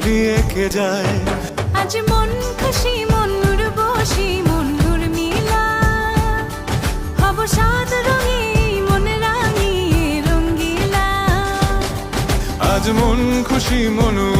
ছবি এঁকে যায়? আজ মন খুশি মনুর বসি মনুর মিলা। হব সাদ রঙে মন রাঙিয়ে রঙ্গিলা আজ মন খুশি মনুর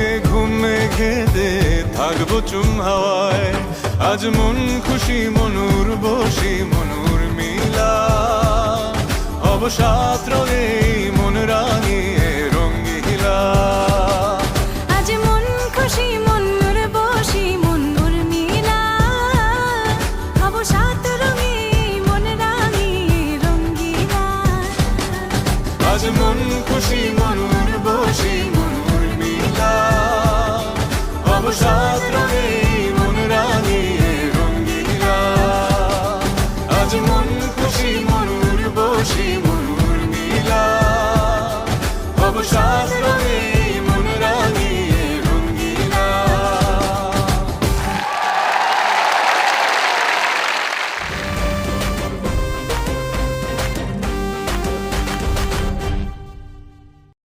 ঘেতে থাকব চুম হাওয়ায়। আজ মন খুশি, মনুর বসি, মনুর মিলা। অবসাদ রঙে মন রাঙিয়ে stars.